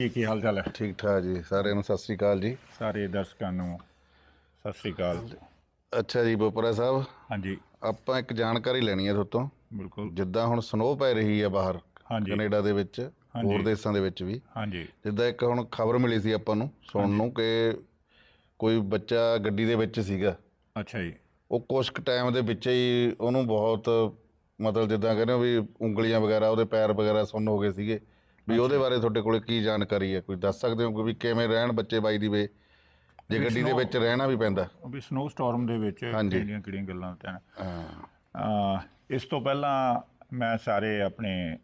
ਕੀ ਕੀ ਹਾਲ ਚਾਲ ਹੈ? ਠੀਕ ਠਾਕ ਜੀ ਸਾਰਿਆਂ ਨੂੰ ਸਤਿ ਸ੍ਰੀ ਅਕਾਲ ਜੀ। ਸਾਰੇ ਦਰਸ਼ਕਾਂ ਨੂੰ ਸਤਿ ਸ੍ਰੀ ਅਕਾਲ। ਅੱਛਾ ਜੀ ਬੋਪਰਾ ਸਾਹਿਬ। ਹਾਂਜੀ। ਆਪਾਂ ਇੱਕ ਜਾਣਕਾਰੀ ਲੈਣੀ ਹੈ ਤੁਹਾਤੋਂ। ਬਿਲਕੁਲ। ਜਿੱਦਾਂ ਹੁਣ ਸਨੋ ਪੈ ਰਹੀ ਹੈ ਬਾਹਰ ਹਾਂਜੀ। ਕੈਨੇਡਾ ਦੇ ਵਿੱਚ ਹੋਰ ਦੇਸ਼ਾਂ ਦੇ ਵਿੱਚ ਵੀ। ਹਾਂਜੀ। ਜਿੱਦਾਂ ਇੱਕ ਹੁਣ ਖਬਰ ਮਿਲੀ ਸੀ ਆਪਾਂ ਨੂੰ ਸੁਣਨ ਨੂੰ ਕਿ ਕੋਈ ਬੱਚਾ ਗੱਡੀ ਦੇ ਵਿੱਚ ਸੀਗਾ। ਅੱਛਾ ਜੀ। ਉਹ ਕੁਛ ਟਾਈਮ ਦੇ ਵਿੱਚ ਹੀ ਉਹਨੂੰ ਬਹੁਤ ਮਤਲਬ ਜਿੱਦਾਂ ਕਹਿੰਦੇ ਹੋ ਵੀ ਉਂਗਲੀਆਂ ਵਗੈਰਾ ਉਹਦੇ ਪੈਰ ਵਗੈਰਾ ਸੁੰਨ ਹੋ ਗਏ ਸੀਗੇ। ਵੀ ਉਹਦੇ ਬਾਰੇ ਤੁਹਾਡੇ ਕੋਲੇ ਕੀ ਜਾਣਕਾਰੀ ਹੈ? ਕੋਈ ਦੱਸ ਸਕਦੇ ਹੋ ਕਿ ਵੀ ਕਿਵੇਂ ਰਹਿਣ ਬੱਚੇ ਬਾਈ ਦੀ ਵੇ? ਜੇ ਗੱਡੀ ਦੇ ਵਿੱਚ ਰਹਿਣਾ ਵੀ ਪੈਂਦਾ। ਉਹ ਵੀ ਸਨੋ ਸਟਾਰਮ ਦੇ ਵਿੱਚ। ਕਿਹੜੀਆਂ ਕਿਹੜੀਆਂ ਗੱਲਾਂ ਤੇ ਹਾਂ। ਇਸ ਤੋਂ ਪਹਿਲਾਂ ਮੈਂ ਸਾਰੇ ਆਪਣੇ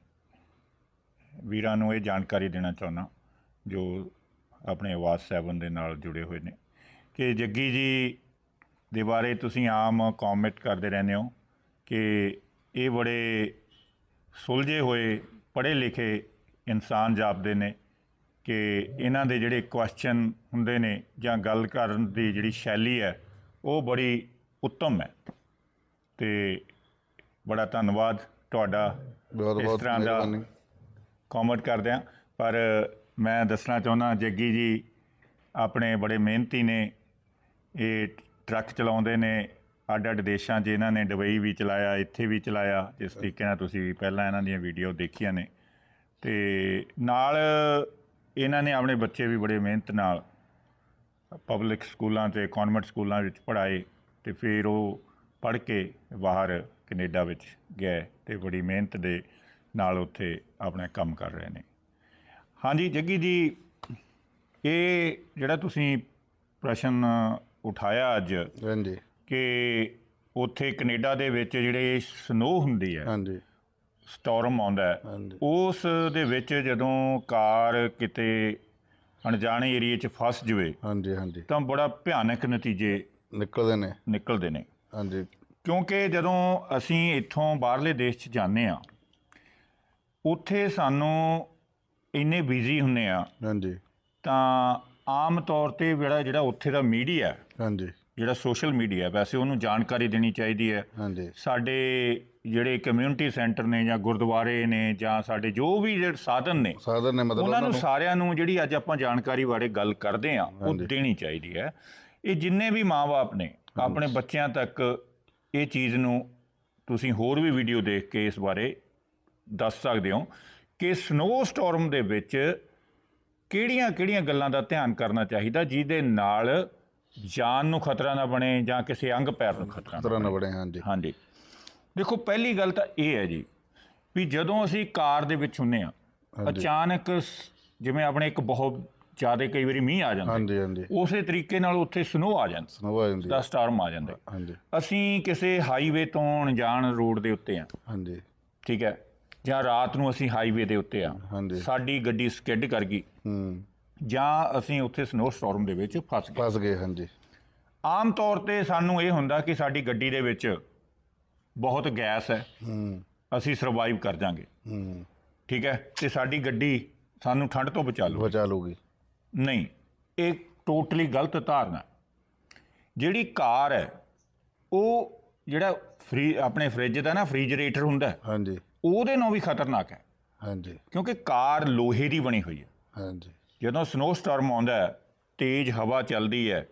ਵੀਰਾਂ ਨੂੰ ਇਹ ਜਾਣਕਾਰੀ ਦੇਣਾ ਚਾਹੁੰਦਾ ਜੋ ਆਪਣੇ ਆਵਾਜ਼ 7 ਦੇ ਨਾਲ ਜੁੜੇ ਹੋਏ ਨੇ ਕਿ ਜੱਗੀ ਜੀ ਦੇ ਬਾਰੇ ਤੁਸੀਂ ਆਮ ਕਮੈਂਟ ਕਰਦੇ ਰਹਿੰਦੇ ਹੋ ਕਿ ਇਹ ਬੜੇ ਸੁਲਝੇ ਹੋਏ ਪੜ੍ਹੇ ਲਿਖੇ ਇਨਸਾਨ ਜਾਪਦੇ ਨੇ ਕਿ ਇਹਨਾਂ ਦੇ ਜਿਹੜੇ ਕੁਐਸਚਨ ਹੁੰਦੇ ਨੇ ਜਾਂ ਗੱਲ ਕਰਨ ਦੀ ਜਿਹੜੀ ਸ਼ੈਲੀ ਹੈ ਉਹ ਬੜੀ ਉੱਤਮ ਹੈ। ਤੇ ਬੜਾ ਧੰਨਵਾਦ ਤੁਹਾਡਾ ਇਸ ਤਰ੍ਹਾਂ ਦਾ ਕਮੈਂਟ ਕਰਦੇ ਆ ਪਰ ਮੈਂ ਦੱਸਣਾ ਚਾਹੁੰਦਾ ਜੱਗੀ ਜੀ ਆਪਣੇ ਬੜੇ ਮਿਹਨਤੀ ਨੇ ਇਹ ਟਰੱਕ ਚਲਾਉਂਦੇ ਨੇ ਅੱਡ ਅੱਡ ਦੇਸ਼ਾਂ 'ਚ ਇਹਨਾਂ ਨੇ ਦੁਬਈ ਵੀ ਚਲਾਇਆ ਇੱਥੇ ਵੀ ਚਲਾਇਆ ਜਿਸ ਤਰੀਕੇ ਨਾਲ ਤੁਸੀਂ ਪਹਿਲਾਂ ਇਹਨਾਂ ਦੀਆਂ ਵੀਡੀਓ ਦੇਖੀਆਂ ਨੇ। ਤੇ ਨਾਲ ਇਹਨਾਂ ਨੇ ਆਪਣੇ ਬੱਚੇ ਵੀ ਬੜੇ ਮਿਹਨਤ ਨਾਲ ਪਬਲਿਕ ਸਕੂਲਾਂ ਤੇ ਕਨਵੈਂਟ ਸਕੂਲਾਂ ਵਿੱਚ ਪੜ੍ਹਾਏ ਤੇ ਫਿਰ ਉਹ ਪੜ੍ਹ ਕੇ ਬਾਹਰ ਕੈਨੇਡਾ ਵਿੱਚ ਗਏ ਤੇ ਬੜੀ ਮਿਹਨਤ ਦੇ ਨਾਲ ਉੱਥੇ ਆਪਣਾ ਕੰਮ ਕਰ ਰਹੇ ਨੇ। ਹਾਂਜੀ ਜੱਗੀ ਜੀ ਇਹ ਜਿਹੜਾ ਤੁਸੀਂ ਪ੍ਰਸ਼ਨ ਉਠਾਇਆ ਅੱਜ ਹਾਂਜੀ। ਕਿ ਉੱਥੇ ਕੈਨੇਡਾ ਦੇ ਵਿੱਚ ਜਿਹੜੇ ਸਨੋ ਹੁੰਦੀ ਹੈ ਹਾਂਜੀ। ਸਟਾਰਮ ਆਉਂਦਾ ਹੈ। ਹਾਂਜੀ। ਉਸ ਦੇ ਵਿੱਚ ਜਦੋਂ ਕਾਰ ਕਿਤੇ ਅਣਜਾਣੇ ਏਰੀਏ 'ਚ ਫਸ ਜਵੇ ਹਾਂਜੀ ਹਾਂਜੀ। ਤਾਂ ਬੜਾ ਭਿਆਨਕ ਨਤੀਜੇ ਨਿਕਲਦੇ ਨੇ। ਨਿਕਲਦੇ ਨੇ। ਹਾਂਜੀ। ਕਿਉਂਕਿ ਜਦੋਂ ਅਸੀਂ ਇੱਥੋਂ ਬਾਹਰਲੇ ਦੇਸ਼ 'ਚ ਜਾਂਦੇ ਆ ਉੱਥੇ ਸਾਨੂੰ ਇੰਨੇ ਬਿਜ਼ੀ ਹੁੰਨੇ ਆ ਹਾਂਜੀ। ਤਾਂ ਆਮ ਤੌਰ ਤੇ ਜਿਹੜਾ ਜਿਹੜਾ ਉੱਥੇ ਦਾ ਮੀਡੀਆ ਹਾਂਜੀ। ਜਿਹੜਾ ਸੋਸ਼ਲ ਮੀਡੀਆ ਵੈਸੇ ਉਹਨੂੰ ਜਾਣਕਾਰੀ ਦੇਣੀ ਚਾਹੀਦੀ ਹੈ। ਹਾਂਜੀ। ਸਾਡੇ ਜਿਹੜੇ ਕਮਿਊਨਿਟੀ ਸੈਂਟਰ ਨੇ ਜਾਂ ਗੁਰਦੁਆਰੇ ਨੇ ਜਾਂ ਸਾਡੇ ਜੋ ਵੀ ਜਿਹੜੇ ਸਾਧਨ ਨੇ ਸਾਧਨ ਨੇ ਮਤਲਬ ਉਹਨਾਂ ਨੂੰ ਸਾਰਿਆਂ ਨੂੰ ਜਿਹੜੀ ਅੱਜ ਆਪਾਂ ਜਾਣਕਾਰੀ ਬਾਰੇ ਗੱਲ ਕਰਦੇ ਆ ਉਹ ਦੇਣੀ ਚਾਹੀਦੀ ਹੈ। ਇਹ ਜਿੰਨੇ ਵੀ ਮਾਪੇ ਨੇ ਆਪਣੇ ਬੱਚਿਆਂ ਤੱਕ ਇਹ ਚੀਜ਼ ਨੂੰ ਤੁਸੀਂ ਹੋਰ ਵੀ ਵੀਡੀਓ ਦੇਖ ਕੇ ਇਸ ਬਾਰੇ ਦੱਸ ਸਕਦੇ ਹੋ ਕਿ ਸਨੋ ਸਟਾਰਮ ਦੇ ਵਿੱਚ ਕਿਹੜੀਆਂ-ਕਿਹੜੀਆਂ ਗੱਲਾਂ ਦਾ ਧਿਆਨ ਕਰਨਾ ਚਾਹੀਦਾ ਜਿਹਦੇ ਨਾਲ ਜਾਨ ਨੂੰ ਖਤਰਾ ਨਾ ਬਣੇ ਜਾਂ ਕਿਸੇ ਅੰਗ ਪੈਰ ਨੂੰ ਖਤਰਾ ਨਾ ਤਰ੍ਹਾਂ ਨਾਲ ਬੜੇ ਹਾਂਜੀ। ਹਾਂਜੀ। ਦੇਖੋ ਪਹਿਲੀ ਗੱਲ ਤਾਂ ਇਹ ਹੈ ਜੀ ਵੀ ਜਦੋਂ ਅਸੀਂ ਕਾਰ ਦੇ ਵਿੱਚ ਹੁੰਨੇ ਆ ਅਚਾਨਕ ਸ- ਜਿਵੇਂ ਆਪਣੇ ਇੱਕ ਬਹੁਤ ਜ਼ਿਆਦਾ ਕਈ ਵਾਰੀ ਮੀਂਹ ਆ ਜਾਂਦਾ ਹਾਂਜੀ ਹਾਂਜੀ। ਉਸੇ ਤਰੀਕੇ ਨਾਲ ਉੱਥੇ ਸਨੋ ਆ ਜਾਂਦਾ। ਸਨੋ ਆ ਜਾਂਦੀ ਦਾ ਸਟਾਰਮ ਆ ਜਾਂਦਾ। ਹਾਂਜੀ। ਅਸੀਂ ਕਿਸੇ ਹਾਈਵੇ ਤੋਂ ਅਣਜਾਣ ਰੋਡ ਦੇ ਉੱਤੇ ਆ ਹਾਂਜੀ। ਠੀਕ ਹੈ? ਜਾਂ ਰਾਤ ਨੂੰ ਅਸੀਂ ਹਾਈਵੇ ਦੇ ਉੱਤੇ ਆ ਹਾਂਜੀ। ਸਾਡੀ ਗੱਡੀ ਸਕਿੱਡ ਕਰ ਗਈ। ਹੂੰ। ਜਾਂ ਅਸੀਂ ਉੱਥੇ ਸਨੋ ਸਟਾਰਮ ਦੇ ਵਿੱਚ ਫਸ ਗਏ। ਫਸ ਗਏ ਹਾਂਜੀ। ਆਮ ਤੌਰ ਤੇ ਸਾਨੂੰ ਇਹ ਹੁੰਦਾ ਕਿ ਸਾਡੀ ਗੱਡੀ ਦੇ ਵਿੱਚ ਬਹੁਤ ਗੈਸ ਹੈ। ਹੂੰ। ਅਸੀਂ ਸਰਵਾਈਵ ਕਰ ਜਾਾਂਗੇ। ਹੂੰ। ਠੀਕ ਹੈ? ਤੇ ਸਾਡੀ ਗੱਡੀ ਸਾਨੂੰ ਠੰਡ ਤੋਂ ਬਚਾ ਲੂ ਬਚਾ ਲੂਗੀ ਨਹੀਂ ਇਹ ਟੋਟਲੀ ਗਲਤ ਧਾਰਨਾ। ਜਿਹੜੀ ਕਾਰ ਹੈ ਉਹ ਜਿਹੜਾ ਫਰੀ ਆਪਣੇ ਫ੍ਰਿਜ ਦਾ ਨਾ ਫ੍ਰੀਜਰੇਟਰ ਹੁੰਦਾ ਹਾਂਜੀ। ਉਹਦੇ ਨਾਲੋਂ ਵੀ ਖਤਰਨਾਕ ਹੈ। ਹਾਂਜੀ। ਕਿਉਂਕਿ ਕਾਰ ਲੋਹੇ ਦੀ ਬਣੀ ਹੋਈ ਹੈ। ਹਾਂਜੀ। ਜਦੋਂ ਸਨੋ ਸਟਾਰਮ ਆਉਂਦਾ ਹੈ ਤੇਜ਼ ਹਵਾ ਚੱਲਦੀ ਹੈ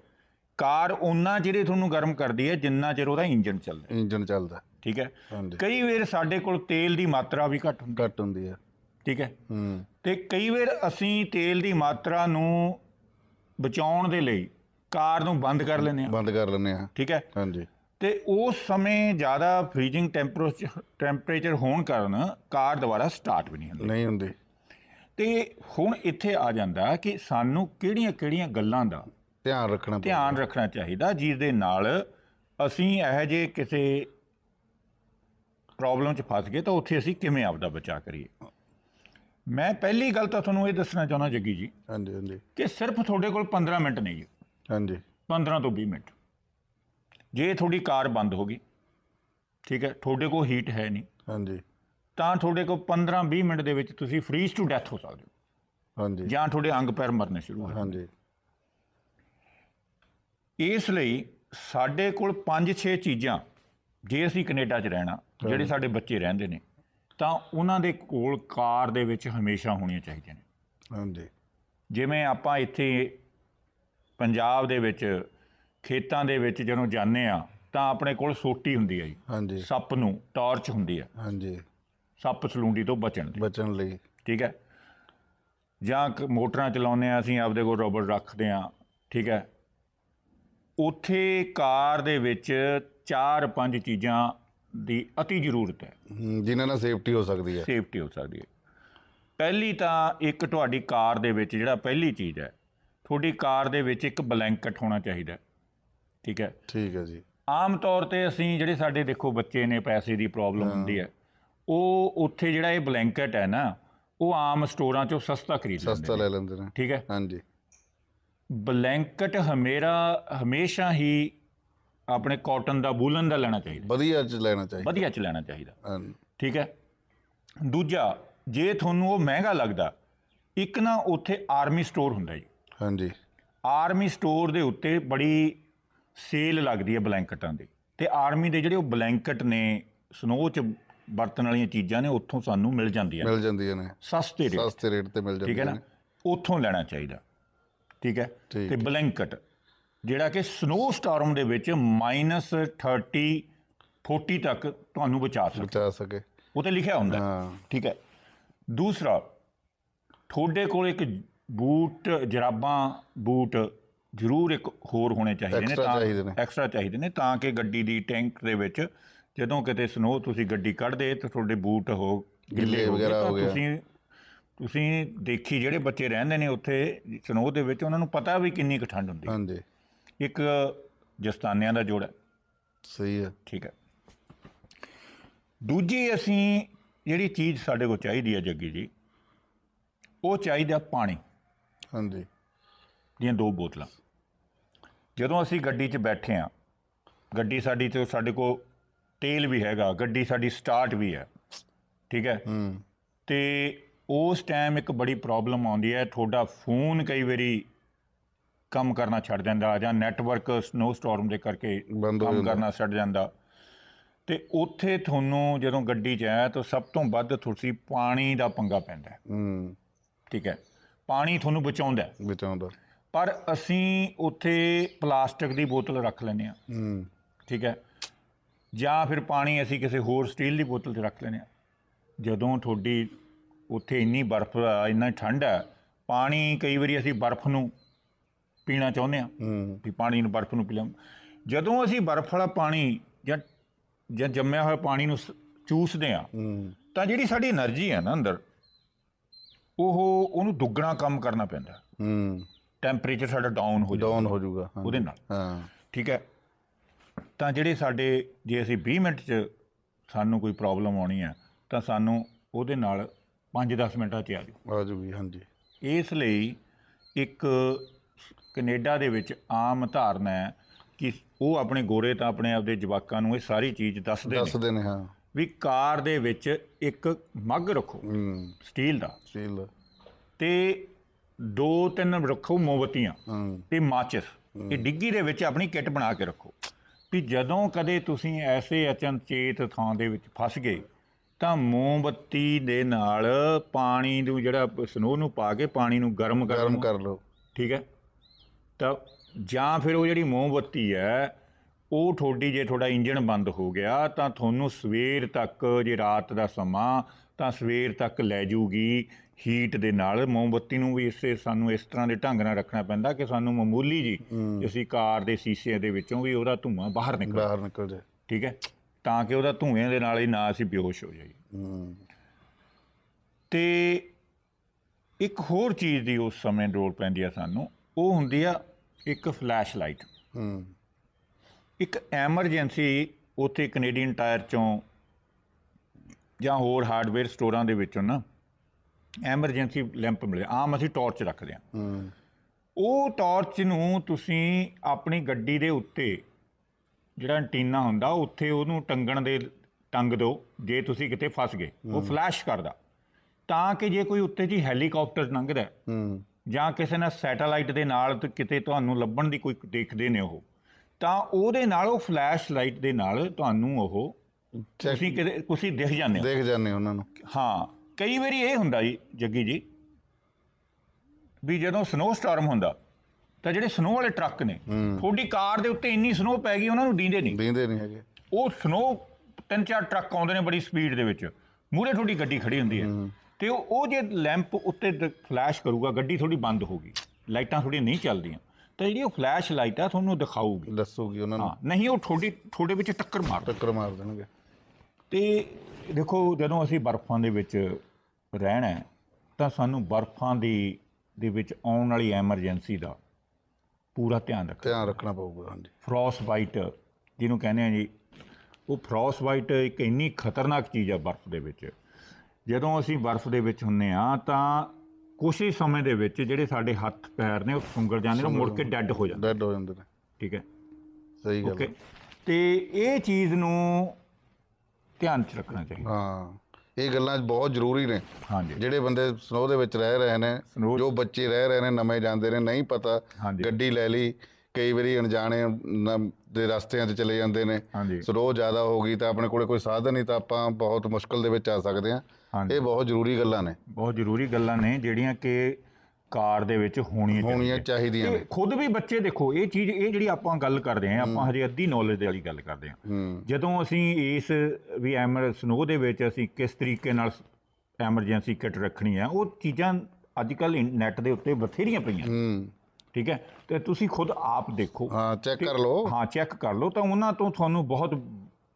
ਕਾਰ ਉਨਾ ਚਿਰ ਹੀ ਤੁਹਾਨੂੰ ਗਰਮ ਕਰਦੀ ਹੈ ਜਿੰਨਾ ਚਿਰ ਉਹਦਾ ਇੰਜਨ ਚੱਲਦਾ ਹੈ, ਇੰਜਨ ਚੱਲਦਾ ਠੀਕ ਹੈ? ਹਾਂਜੀ। ਕਈ ਵਾਰ ਸਾਡੇ ਕੋਲ ਤੇਲ ਦੀ ਮਾਤਰਾ ਵੀ ਘੱਟ ਹੁੰਦੀ ਘੱਟ ਹੁੰਦੀ ਹੈ। ਠੀਕ ਹੈ? ਹੂੰ। ਤੇ ਕਈ ਵਾਰ ਅਸੀਂ ਤੇਲ ਦੀ ਮਾਤਰਾ ਨੂੰ ਬਚਾਉਣ ਦੇ ਲਈ ਕਾਰ ਨੂੰ ਬੰਦ ਕਰ ਲੈਂਦੇ ਹਾਂ। ਬੰਦ ਕਰ ਲੈਂਦੇ ਆ ਠੀਕ ਹੈ? ਹਾਂਜੀ। ਤੇ ਉਸ ਸਮੇਂ ਜ਼ਿਆਦਾ ਫ੍ਰੀਜ਼ਿੰਗ ਟੈਂਪਰੇਚਰ ਟੈਂਪਰੇਚਰ ਹੋਣ ਕਾਰਨ ਕਾਰ ਦੁਬਾਰਾ ਸਟਾਰਟ ਵੀ ਨਹੀਂ ਹੁੰਦੀ। ਨਹੀਂ ਹੁੰਦੀ। ਤੇ ਹੁਣ ਇੱਥੇ ਆ ਜਾਂਦਾ ਕਿ ਸਾਨੂੰ ਕਿਹੜੀਆਂ-ਕਿਹੜੀਆਂ ਗੱਲਾਂ ਦਾ ਧਿਆਨ ਰੱਖਣਾ। ਧਿਆਨ ਰੱਖਣਾ ਚਾਹੀਦਾ ਜਿਸ ਦੇ ਨਾਲ ਅਸੀਂ ਇਹੋ ਜਿਹੇ ਕਿਸੇ ਪ੍ਰੋਬਲਮ 'ਚ ਫਸ ਗਏ ਤਾਂ ਉੱਥੇ ਅਸੀਂ ਕਿਵੇਂ ਆਪਦਾ ਬਚਾਅ ਕਰੀਏ? ਮੈਂ ਪਹਿਲੀ ਗੱਲ ਤਾਂ ਤੁਹਾਨੂੰ ਇਹ ਦੱਸਣਾ ਚਾਹੁੰਦਾ ਜੱਗੀ ਜੀ ਹਾਂਜੀ ਹਾਂਜੀ। ਕਿ ਸਿਰਫ ਤੁਹਾਡੇ ਕੋਲ 15 ਮਿੰਟ ਨਹੀਂ ਜੀ ਹਾਂਜੀ। 15 ਤੋਂ 20 ਮਿੰਟ। ਜੇ ਤੁਹਾਡੀ ਕਾਰ ਬੰਦ ਹੋ ਗਈ ਠੀਕ ਹੈ ਤੁਹਾਡੇ ਕੋਲ ਹੀਟ ਹੈ ਨਹੀਂ। ਹਾਂਜੀ। ਤਾਂ ਤੁਹਾਡੇ ਕੋਲ 15 20 ਮਿੰਟ ਦੇ ਵਿੱਚ ਤੁਸੀਂ ਫ੍ਰੀਜ਼ ਟੂ ਡੈਥ ਹੋ ਸਕਦੇ ਹੋ। ਹਾਂਜੀ। ਜਾਂ ਤੁਹਾਡੇ ਅੰਗ ਪੈਰ ਮਰਨੇ ਸ਼ੁਰੂ ਹੋ ਜਾਣਗੇ ਹਾਂਜੀ। ਇਸ ਲਈ ਸਾਡੇ ਕੋਲ 5-6 ਚੀਜ਼ਾਂ ਜੇ ਅਸੀਂ ਕੈਨੇਡਾ 'ਚ ਰਹਿਣਾ ਜਿਹੜੇ ਸਾਡੇ ਬੱਚੇ ਰਹਿੰਦੇ ਨੇ ਤਾਂ ਉਹਨਾਂ ਦੇ ਕੋਲ ਕਾਰ ਦੇ ਵਿੱਚ ਹਮੇਸ਼ਾ ਹੋਣੀਆਂ ਚਾਹੀਦੀਆਂ ਨੇ। ਹਾਂਜੀ। ਜਿਵੇਂ ਆਪਾਂ ਇੱਥੇ ਪੰਜਾਬ ਦੇ ਵਿੱਚ ਖੇਤਾਂ ਦੇ ਵਿੱਚ ਜਦੋਂ ਜਾਂਦੇ ਆ ਤਾਂ ਆਪਣੇ ਕੋਲ ਸੋਟੀ ਹੁੰਦੀ ਹੈ ਜੀ। ਹਾਂਜੀ। ਸੱਪ ਨੂੰ ਟਾਰਚ ਹੁੰਦੀ ਹੈ ਹਾਂਜੀ। ਸੱਪ ਸਲੂੰਡੀ ਤੋਂ ਬਚਣ ਦੀ ਬਚਣ ਲਈ। ਠੀਕ ਹੈ? ਜਾਂ ਮੋਟਰਾਂ ਚਲਾਉਂਦੇ ਆ ਅਸੀਂ ਆਪਦੇ ਕੋਲ ਰੋਬਟ ਰੱਖਦੇ ਆ ਠੀਕ ਹੈ? ਉੱਥੇ ਕਾਰ ਦੇ ਵਿੱਚ ਚਾਰ ਪੰਜ ਚੀਜ਼ਾਂ ਦੀ ਅਤੀ ਜ਼ਰੂਰਤ ਹੈ। ਜਿਨ੍ਹਾਂ ਨਾਲ ਸੇਫਟੀ ਹੋ ਸਕਦੀ ਹੈ। ਸੇਫਟੀ ਹੋ ਸਕਦੀ ਹੈ। ਪਹਿਲੀ ਤਾਂ ਇੱਕ ਤੁਹਾਡੀ ਕਾਰ ਦੇ ਵਿੱਚ ਜਿਹੜਾ ਪਹਿਲੀ ਚੀਜ਼ ਹੈ ਤੁਹਾਡੀ ਕਾਰ ਦੇ ਵਿੱਚ ਇੱਕ ਬਲੈਂਕਟ ਹੋਣਾ ਚਾਹੀਦਾ। ਠੀਕ ਹੈ? ਠੀਕ ਹੈ ਜੀ। ਆਮ ਤੌਰ ਤੇ ਅਸੀਂ ਜਿਹੜੇ ਸਾਡੇ ਦੇਖੋ ਬੱਚੇ ਨੇ ਪੈਸੇ ਦੀ ਪ੍ਰੋਬਲਮ ਹੁੰਦੀ ਹੈ ਉਹ ਉੱਥੇ ਜਿਹੜਾ ਇਹ ਬਲੈਂਕਟ ਹੈ ਨਾ ਉਹ ਆਮ ਸਟੋਰਾਂ 'ਚੋਂ ਸਸਤਾ ਖਰੀਦ ਲੈਂਦੇ ਸਸਤਾ ਲੈ ਲੈਂਦੇ ਨੇ। ਠੀਕ ਹੈ? ਹਾਂਜੀ। ਬਲੈਂਕਟ ਹਮੇਰਾ ਹਮੇਸ਼ਾ ਹੀ ਆਪਣੇ ਕਾਟਨ ਦਾ ਵੂਲਨ ਦਾ ਲੈਣਾ ਚਾਹੀਦਾ। ਵਧੀਆ ਚ ਲੈਣਾ ਚਾਹੀਦਾ। ਵਧੀਆ ਚ ਲੈਣਾ ਚਾਹੀਦਾ। ਠੀਕ ਹੈ? ਦੂਜਾ ਜੇ ਤੁਹਾਨੂੰ ਉਹ ਮਹਿੰਗਾ ਲੱਗਦਾ ਇੱਕ ਨਾ ਉੱਥੇ ਆਰਮੀ ਸਟੋਰ ਹੁੰਦਾ ਜੀ। ਹਾਂਜੀ। ਆਰਮੀ ਸਟੋਰ ਦੇ ਉੱਤੇ ਬੜੀ ਸੇਲ ਲੱਗਦੀ ਹੈ ਬਲੈਂਕਟਾਂ ਦੀ। ਤੇ ਆਰਮੀ ਦੇ ਜਿਹੜੇ ਉਹ ਬਲੈਂਕਟ ਨੇ ਸਨੋ ਚ ਵਰਤਣ ਵਾਲੀਆਂ ਚੀਜ਼ਾਂ ਨੇ ਉੱਥੋਂ ਸਾਨੂੰ ਮਿਲ ਜਾਂਦੀਆਂ ਮਿਲ ਜਾਂਦੀਆਂ ਨੇ। ਸਸਤੇ ਰੇਟ ਸਸਤੇ ਰੇਟ ਤੇ ਮਿਲ ਠੀਕ ਹੈ ਜਾਂਦੀਆਂ ਨਾ। ਨੇ ਉੱਥੋਂ ਲੈਣਾ ਚਾਹੀਦਾ। ਠੀਕ ਹੈ? ਠੀਕ ਤੇ ਬਲੈਂਕਟ ਜਿਹੜਾ ਕਿ ਸਨੋ ਸਟਾਰਮ ਦੇ ਵਿੱਚ -30 40 ਤੱਕ ਤੁਹਾਨੂੰ ਬਚਾ ਸਕਦਾ ਬਚਾ ਸਕੇ। ਉਹ ਤੇ ਲਿਖਿਆ ਹੁੰਦਾ। ਹੈ। ਹਾਂ ਠੀਕ ਹੈ? ਦੂਸਰਾ ਤੁਹਾਡੇ ਕੋਲ ਇੱਕ ਬੂਟ ਜਰਾਬਾਂ ਬੂਟ ਜ਼ਰੂਰ ਇੱਕ ਹੋਰ ਹੋਣੇ ਚਾਹੀਦੇ ਨੇ Extra ਚਾਹੀਦੇ ਨੇ। ਐਕਸਟਰਾ ਚਾਹੀਦੇ ਨੇ ਤਾਂ ਕਿ ਗੱਡੀ ਦੀ ਟੈਂਕ ਦੇ ਵਿੱਚ ਜਦੋਂ ਕਿਤੇ ਸਨੋ ਤੁਸੀਂ ਗੱਡੀ ਕੱਢਦੇ ਤਾਂ ਤੁਹਾਡੇ ਬੂਟ ਹੋ ਗਿੱਲੇ ਗਏ ਵਗੈਰਾ ਹੋ ਗਿਆ। ਤੁਸੀਂ ਤੁਸੀਂ ਦੇਖੀ ਜਿਹੜੇ ਬੱਚੇ ਰਹਿੰਦੇ ਨੇ ਉੱਥੇ ਸਨੋ ਦੇ ਵਿੱਚ ਉਹਨਾਂ ਨੂੰ ਪਤਾ ਵੀ ਕਿੰਨੀ ਕੁ ਠੰਡ ਹੁੰਦੀ ਹੈ। ਹਾਂਜੀ। ਇੱਕ ਜਸਤਾਨਿਆਂ ਦਾ ਜੋੜਾ। ਸਹੀ ਹੈ। ਠੀਕ ਹੈ। ਦੂਜੀ ਅਸੀਂ ਜਿਹੜੀ ਚੀਜ਼ ਸਾਡੇ ਕੋਲ ਚਾਹੀਦੀ ਹੈ ਜੱਗੀ ਜੀ ਉਹ ਚਾਹੀਦਾ ਪਾਣੀ। ਹਾਂਜੀ। ਦੀਆਂ ਦੋ ਬੋਤਲਾਂ। ਜਦੋਂ ਅਸੀਂ ਗੱਡੀ 'ਚ ਬੈਠੇ ਆ ਗੱਡੀ ਸਾਡੀ ਤੇ ਸਾਡੇ ਕੋਲ ਤੇਲ ਵੀ ਹੈਗਾ ਗੱਡੀ ਸਾਡੀ ਸਟਾਰਟ ਵੀ ਹੈ ਠੀਕ ਹੈ? ਹੂੰ। ਤੇ ਉਸ ਟਾਈਮ ਇੱਕ ਬੜੀ ਪ੍ਰੋਬਲਮ ਆਉਂਦੀ ਹੈ ਤੁਹਾਡਾ ਫੋਨ ਕਈ ਵਾਰੀ ਕੰਮ ਕਰਨਾ ਛੱਡ ਜਾਂਦਾ ਜਾਂ ਨੈਟਵਰਕ ਸਨੋ ਸਟਾਰਮ ਦੇ ਕਰਕੇ ਕੰਮ। ਕਰਨਾ ਛੱਡ ਜਾਂਦਾ। ਤੇ ਉੱਥੇ ਤੁਹਾਨੂੰ ਜਦੋਂ ਗੱਡੀ 'ਚ ਆਇਆ ਤਾਂ ਸਭ ਤੋਂ ਵੱਧ ਤੁਸੀਂ ਪਾਣੀ ਦਾ ਪੰਗਾ ਪੈਂਦਾ ਹੈ, ਠੀਕ ਹੈ? ਪਾਣੀ ਤੁਹਾਨੂੰ ਬਚਾਉਂਦਾ। ਬਚਾਉਂਦਾ। ਪਰ ਅਸੀਂ ਉੱਥੇ ਪਲਾਸਟਿਕ ਦੀ ਬੋਤਲ ਰੱਖ ਲੈਂਦੇ ਹਾਂ। ਹੂੰ। ਠੀਕ ਹੈ? ਜਾਂ ਫਿਰ ਪਾਣੀ ਅਸੀਂ ਕਿਸੇ ਹੋਰ ਸਟੀਲ ਦੀ ਬੋਤਲ 'ਚ ਰੱਖ ਲੈਂਦੇ ਹਾਂ। ਜਦੋਂ ਤੁਹਾਡੀ ਉੱਥੇ ਇੰਨੀ ਬਰਫ਼ ਇੰਨਾ ਠੰਡ ਹੈ ਪਾਣੀ ਕਈ ਵਾਰੀ ਅਸੀਂ ਬਰਫ਼ ਨੂੰ ਪੀਣਾ ਚਾਹੁੰਦੇ ਹਾਂ। ਵੀ ਪਾਣੀ ਨੂੰ ਬਰਫ਼ ਨੂੰ ਪੀ ਲਾਂ ਜਦੋਂ ਅਸੀਂ ਬਰਫ਼ ਵਾਲਾ ਪਾਣੀ ਜਾਂ ਜਾਂ ਜੰਮਿਆ ਹੋਇਆ ਪਾਣੀ ਨੂੰ ਚੂਸਦੇ ਆ ਤਾਂ ਜਿਹੜੀ ਸਾਡੀ એનર્ਜੀ ਹੈ ਨਾ ਅੰਦਰ ਉਹ ਉਹਨੂੰ ਦੁੱਗਣਾ ਕੰਮ ਕਰਨਾ ਪੈਂਦਾ। ਹੂੰ। ਟੈਂਪਰੇਚਰ ਸਾਡਾ ਡਾਊਨ ਹੋ ਜਾਊਗਾ। ਡਾਊਨ ਹੋ ਜਾਊਗਾ ਉਹਦੇ ਨਾਲ। ਹਾਂ। ਠੀਕ ਹੈ? ਤਾਂ ਜਿਹੜੇ ਸਾਡੇ ਜੇ ਅਸੀਂ 20 ਮਿੰਟ 'ਚ ਸਾਨੂੰ ਕੋਈ ਪ੍ਰੋਬਲਮ ਆਉਣੀ ਹੈ ਤਾਂ ਸਾਨੂੰ ਉਹਦੇ ਨਾਲ 5-10 ਮਿੰਟਾਂ 'ਚ ਆ ਜਾਊ ਆ ਜੂਗੀ ਹਾਂਜੀ। ਇਸ ਲਈ ਇੱਕ ਕੈਨੇਡਾ ਦੇ ਵਿੱਚ ਆਮ ਧਾਰਨਾ ਹੈ ਕਿ ਉਹ ਆਪਣੇ ਗੋਰੇ ਤਾਂ ਆਪਣੇ ਆਪਦੇ ਜਵਾਕਾਂ ਨੂੰ ਇਹ ਸਾਰੀ ਚੀਜ਼ ਦੱਸਦੇ ਨੇ। ਦੱਸਦੇ ਨੇ ਹਾਂ। ਵੀ ਕਾਰ ਦੇ ਵਿੱਚ ਇੱਕ ਮੱਗ ਰੱਖੋ ਸਟੀਲ ਦਾ। ਸਟੀਲ। ਤੇ ਦੋ ਤਿੰਨ ਰੱਖੋ ਮੋਮਬੱਤੀਆਂ ਹੂੰ। ਤੇ ਮਾਚਿਸ। ਇਹ ਡਿੱਗੀ ਦੇ ਵਿੱਚ ਆਪਣੀ ਕਿੱਟ ਬਣਾ ਕੇ ਰੱਖੋ। ਵੀ ਜਦੋਂ ਕਦੇ ਤੁਸੀਂ ਐਸੇ ਅਚਨਚੇਤ ਥਾਂ ਦੇ ਵਿੱਚ ਫਸ ਗਏ ਤਾਂ ਮੋਮਬੱਤੀ ਦੇ ਨਾਲ ਪਾਣੀ ਨੂੰ ਜਿਹੜਾ ਸਨੋ ਨੂੰ ਪਾ ਕੇ ਪਾਣੀ ਨੂੰ ਗਰਮ ਗਰਮ ਕਰ ਲਓ। ਠੀਕ ਹੈ? ਤਾਂ ਜਾਂ ਫਿਰ ਉਹ ਜਿਹੜੀ ਮੋਮਬੱਤੀ ਹੈ ਉਹ ਤੁਹਾਡੀ ਜੇ ਤੁਹਾਡਾ ਇੰਜਨ ਬੰਦ ਹੋ ਗਿਆ ਤਾਂ ਤੁਹਾਨੂੰ ਸਵੇਰ ਤੱਕ ਜੇ ਰਾਤ ਦਾ ਸਮਾਂ ਤਾਂ ਸਵੇਰ ਤੱਕ ਲੈ ਜੂਗੀ। ਹੀਟ ਦੇ ਨਾਲ ਮੋਮਬੱਤੀ ਨੂੰ ਵੀ ਇਸੇ ਸਾਨੂੰ ਇਸ ਤਰ੍ਹਾਂ ਦੇ ਢੰਗ ਨਾਲ ਰੱਖਣਾ ਪੈਂਦਾ ਕਿ ਸਾਨੂੰ ਮਾਮੂਲੀ ਜੀ ਅਸੀਂ ਕਾਰ ਦੇ ਸ਼ੀਸ਼ੇ ਦੇ ਵਿੱਚੋਂ ਵੀ ਉਹਦਾ ਧੂੰਆਂ ਬਾਹਰ ਨਿਕਲ ਬਾਹਰ ਨਿਕਲ ਜਾਏ। ਠੀਕ ਹੈ? ਤਾਂ ਕਿ ਉਹਦਾ ਧੂਏ ਦੇ ਨਾਲ ਹੀ ਨਾ ਅਸੀਂ ਬੇਹੋਸ਼ ਹੋ ਜਾਈਏ। ਤੇ ਇੱਕ ਹੋਰ ਚੀਜ਼ ਦੀ ਉਸ ਸਮੇਂ ਲੋੜ ਪੈਂਦੀ ਆ ਸਾਨੂੰ ਉਹ ਹੁੰਦੀ ਆ ਇੱਕ ਫਲੈਸ਼ ਲਾਈਟ ਹੂੰ। ਇੱਕ ਐਮਰਜੈਂਸੀ ਉੱਥੇ ਕੈਨੇਡੀਅਨ ਟਾਇਰ ਚੋਂ ਜਾਂ ਹੋਰ ਹਾਰਡਵੇਅਰ ਸਟੋਰਾਂ ਦੇ ਵਿੱਚੋਂ ਨਾ ਐਮਰਜੈਂਸੀ ਲੈਂਪ ਮਿਲੇ ਆਮ ਅਸੀਂ ਟਾਰਚ ਰੱਖਦੇ ਹਾਂ। ਉਹ ਟਾਰਚ ਨੂੰ ਤੁਸੀਂ ਆਪਣੀ ਗੱਡੀ ਦੇ ਉੱਤੇ ਜਿਹੜਾ ਐਂਟੀਨਾ ਹੁੰਦਾ ਉੱਥੇ ਉਹਨੂੰ ਟੰਗਣ ਦੇ ਟੰਗ ਦਿਓ। ਜੇ ਤੁਸੀਂ ਕਿਤੇ ਫਸ ਗਏ ਉਹ ਫਲੈਸ਼ ਕਰਦਾ। ਤਾਂ ਕਿ ਜੇ ਕੋਈ ਉੱਤੇ ਜੀ ਹੈਲੀਕਾਪਟਰ ਲੰਘਦਾ ਜਾਂ ਕਿਸੇ ਨਾਲ ਸੈਟੇਲਾਈਟ ਦੇ ਨਾਲ ਕਿਤੇ ਤੁਹਾਨੂੰ ਲੱਭਣ ਦੀ ਕੋਈ ਦੇਖਦੇ ਨੇ ਉਹ ਤਾਂ ਉਹਦੇ ਨਾਲ ਉਹ ਫਲੈਸ਼ ਲਾਈਟ ਦੇ ਨਾਲ ਤੁਹਾਨੂੰ ਉਹ ਤੁਸੀਂ ਕਿਤੇ ਤੁਸੀਂ ਦਿਖ ਜਾਂਦੇ ਹੋ। ਦੇਖ ਜਾਂਦੇ ਉਹਨਾਂ ਨੂੰ। ਹਾਂ। ਕਈ ਵਾਰੀ ਇਹ ਹੁੰਦਾ ਜੀ ਜੱਗੀ ਜੀ ਵੀ ਜਦੋਂ ਸਨੋ ਸਟਾਰਮ ਹੁੰਦਾ ਤਾਂ ਜਿਹੜੇ ਸਨੋ ਵਾਲੇ ਟਰੱਕ ਨੇ ਤੁਹਾਡੀ ਕਾਰ ਦੇ ਉੱਤੇ ਇੰਨੀ ਸਨੋ ਪੈ ਗਈ ਉਹਨਾਂ ਨੂੰ ਦੀਂਦੇ ਨਹੀਂ। ਦੀਂਦੇ ਨਹੀਂ ਹੈਗੇ। ਉਹ ਸਨੋ ਤਿੰਨ ਚਾਰ ਟਰੱਕ ਆਉਂਦੇ ਨੇ ਬੜੀ ਸਪੀਡ ਦੇ ਵਿੱਚ ਮੂਹਰੇ ਤੁਹਾਡੀ ਗੱਡੀ ਖੜੀ ਹੁੰਦੀ ਹੈ। ਤੇ ਉਹ ਜੇ ਲੈਂਪ ਉੱਤੇ ਫਲੈਸ਼ ਕਰੂਗਾ ਗੱਡੀ ਥੋੜੀ ਬੰਦ ਹੋਗੀ ਲਾਈਟਾਂ ਥੋੜੀਆਂ ਨਹੀਂ ਚੱਲਦੀਆਂ ਤਾਂ ਜਿਹੜੀ ਉਹ ਫਲੈਸ਼ ਲਾਈਟ ਆ ਤੁਹਾਨੂੰ ਦਿਖਾਊਗੀ। ਦੱਸੂਗੀ ਉਹਨਾਂ ਨੂੰ। ਹਾਂ ਨਹੀਂ ਉਹ ਤੁਹਾਡੀ ਤੁਹਾਡੇ ਵਿੱਚ ਟੱਕਰ ਮਾਰ ਟੱਕਰ ਮਾਰ ਦੇਣਗੇ। ਤੇ ਦੇਖੋ ਜਦੋਂ ਅਸੀਂ ਬਰਫ਼ਾਂ ਦੇ ਵਿੱਚ ਰਹਿਣਾ ਹੈ, ਤਾਂ ਸਾਨੂੰ ਬਰਫ਼ਾਂ ਦੀ ਦੇ ਵਿੱਚ ਆਉਣ ਵਾਲੀ ਐਮਰਜੈਂਸੀ ਦਾ ਪੂਰਾ ਧਿਆਨ ਰੱਖਣਾ ਧਿਆਨ ਰੱਖਣਾ ਪਊਗਾ ਹਾਂਜੀ। ਫਰੋਸ ਵਾਈਟ ਜਿਹਨੂੰ ਕਹਿੰਦੇ ਆ ਜੀ ਉਹ ਫਰੋਸ ਵਾਈਟ ਇੱਕ ਇੰਨੀ ਖਤਰਨਾਕ ਚੀਜ਼ ਆ ਬਰਫ਼ ਦੇ ਵਿੱਚ। ਜਦੋਂ ਅਸੀਂ ਬਰਫ਼ ਦੇ ਵਿੱਚ ਹੁੰਨੇ ਆ ਤਾਂ ਕੁਛ ਹੀ ਸਮੇਂ ਦੇ ਵਿੱਚ ਜਿਹੜੇ ਸਾਡੇ ਹੱਥ ਪੈਰ ਨੇ ਉਹ ਸੁੰਗੜ ਜਾਂਦੇ ਨੇ ਮੁੜ ਕੇ ਡੈੱਡ ਹੋ ਜਾਂਦੇ ਡੈਡ ਹੋ ਜਾਂਦੇ ਨੇ। ਠੀਕ ਹੈ। ਸਹੀ ਗੱਲ ਓਕੇ। ਤੇ ਇਹ ਚੀਜ਼ ਨੂੰ ਧਿਆਨ ਚ ਰੱਖਣਾ ਚਾਹੀਦਾ। ਹਾਂ। ਇਹ ਗੱਲਾਂ ਬਹੁਤ ਜ਼ਰੂਰੀ ਨੇ। ਹਾਂਜੀ। ਜਿਹੜੇ ਬੰਦੇ ਸਨੋ ਦੇ ਵਿੱਚ ਰਹਿ ਰਹੇ ਨੇ Snow- ਜੋ ਬੱਚੇ ਰਹਿ ਰਹੇ ਨੇ ਨਵੇਂ ਜਾਂਦੇ ਨੇ ਨਹੀਂ ਪਤਾ ਹਾਂਜੀ। ਗੱਡੀ ਲੈ ਲਈ ਕਈ ਵਾਰੀ ਅਣਜਾਣੇ ਦੇ ਰਸਤਿਆਂ 'ਚ ਚਲੇ ਜਾਂਦੇ ਨੇ। ਹਾਂਜੀ। ਸਨੋ ਜ਼ਿਆਦਾ ਹੋ ਗਈ ਤਾਂ ਆਪਣੇ ਕੋਲੇ ਕੋਈ ਸਾਧਨ ਨਹੀਂ ਤਾਂ ਆਪਾਂ ਬਹੁਤ ਮੁਸ਼ਕਲ ਦੇ ਵਿੱਚ ਆ ਸਕਦੇ ਹਾਂ। ਹਾਂਜੀ। ਇਹ ਬਹੁਤ ਜ਼ਰੂਰੀ ਗੱਲਾਂ ਨੇ। ਬਹੁਤ ਜ਼ਰੂਰੀ ਗੱਲਾਂ ਨੇ ਜਿਹੜੀਆਂ ਕਿ ਕਾਰ ਦੇ ਵਿੱਚ ਹੋਣੀਆਂ ਹੋਣੀਆਂ ਚਾਹੀਦੀਆਂ ਨੇ। ਖੁਦ ਵੀ ਬੱਚੇ ਦੇਖੋ ਇਹ ਚੀਜ਼ ਇਹ ਜਿਹੜੀ ਆਪਾਂ ਗੱਲ ਕਰਦੇ ਆਂ ਆਪਾਂ ਹਜੇ ਅੱਧੀ ਨੌਲੇਜ ਵਾਲੀ ਗੱਲ ਕਰਦੇ ਆਂ ਜਦੋਂ ਅਸੀਂ ਇਸ ਵੀ ਐਮਰ ਸਨੋ ਦੇ ਵਿੱਚ ਅਸੀਂ ਕਿਸ ਤਰੀਕੇ ਨਾਲ ਐਮਰਜੈਂਸੀ ਕਿਟ ਰੱਖਣੀ ਆ ਉਹ ਚੀਜ਼ਾਂ ਅੱਜ ਕੱਲ ਨੈਟ ਦੇ ਉੱਤੇ ਬਥੇਰੀਆਂ ਪਈਆਂ। ਠੀਕ ਹੈ? ਤੇ ਤੁਸੀਂ ਖੁਦ ਆਪ ਦੇਖੋ। ਹਾਂ ਚੈੱਕ ਕਰ ਲਓ। ਹਾਂ ਚੈੱਕ ਕਰ ਲਓ ਤਾਂ ਉਹਨਾਂ ਤੋਂ ਤੁਹਾਨੂੰ ਬਹੁਤ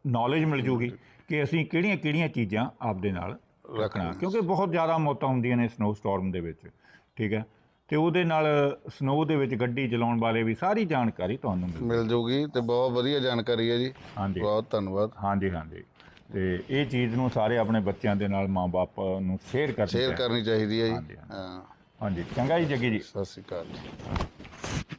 ਨੌਲੇਜ ਮਿਲ ਜੂਗੀ ਕਿ ਅਸੀਂ ਕਿਹੜੀਆਂ-ਕਿਹੜੀਆਂ ਚੀਜ਼ਾਂ ਆਪਦੇ ਨਾਲ ਰੱਖਣਾ। ਕਿਉਂਕਿ ਬਹੁਤ ਜ਼ਿਆਦਾ ਮੌਤਾਂ ਹੁੰਦੀਆਂ ਨੇ ਸਨੋ ਸਟਾਰਮ ਦੇ ਵਿੱਚ। ਠੀਕ ਹੈ? ਤੇ ਉਹਦੇ ਨਾਲ ਸਨੋ ਦੇ ਵਿੱਚ ਗੱਡੀ ਚਲਾਉਣ ਬਾਰੇ ਵੀ ਸਾਰੀ ਜਾਣਕਾਰੀ ਤੁਹਾਨੂੰ ਮਿਲ ਮਿਲ ਜੂਗੀ ਤੇ ਬਹੁਤ ਵਧੀਆ ਜਾਣਕਾਰੀ ਹੈ ਜੀ। ਹਾਂਜੀ। ਬਹੁਤ ਧੰਨਵਾਦ। ਹਾਂਜੀ ਹਾਂਜੀ। ਤੇ ਇਹ ਚੀਜ਼ ਨੂੰ ਸਾਰੇ ਆਪਣੇ ਬੱਚਿਆਂ ਦੇ ਨਾਲ ਮਾਪੇ ਨੂੰ ਸ਼ੇਅਰ ਕਰਨੀ ਸ਼ੇਅਰ ਕਰਨੀ ਚਾਹੀਦੀ ਹੈ ਜੀ। ਹਾਂ। ਹਾਂਜੀ ਚੰਗਾ ਜੀ ਜੱਗੀ ਜੀ। ਸਤਿ ਸ਼੍ਰੀ ਅਕਾਲ ਜੀ।